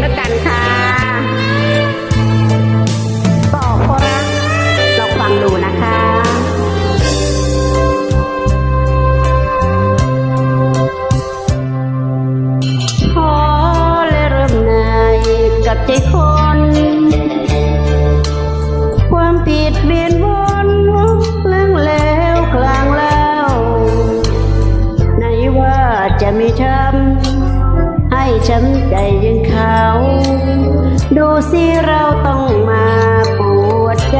แล้วกันค่ะต่อโคราเราฟังดูนะคะพอและเริ่มนายกับใจคอำใจยังเขา ดูสิเราต้องมาปวดใจ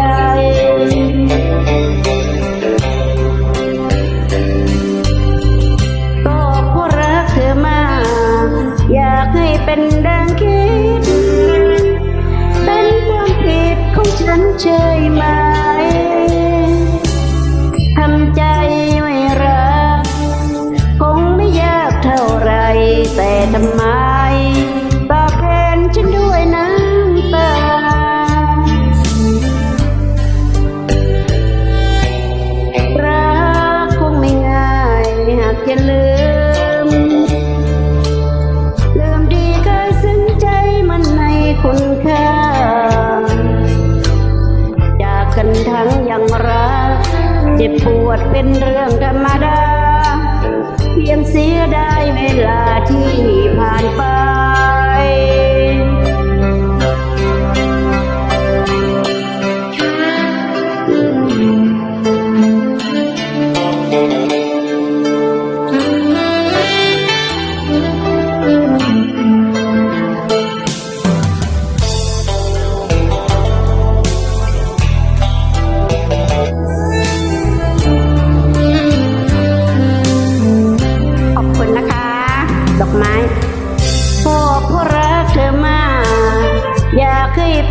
ก็เพราะรักเธอมาก อยากให้เป็นดังคิด เป็นความผิดของฉันใช่ไหมท เป็นเรื่องธรรมดา เพียงเสียได้เวลาที่ผ่านไป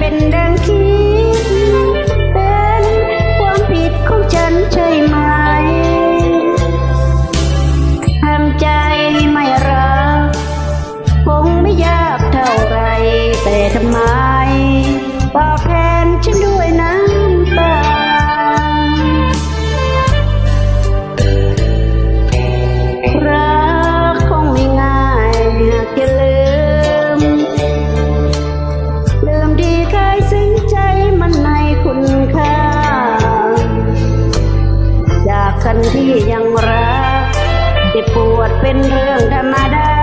เป็นดังคิด เป็นความผิดของฉันใช่ไหมทำใจไม่รักคงไม่ยากเท่าไร แต่ทำไมบอกแท กันที่ยังรักเจ็บปวดเป็นเรื่องธรรมดา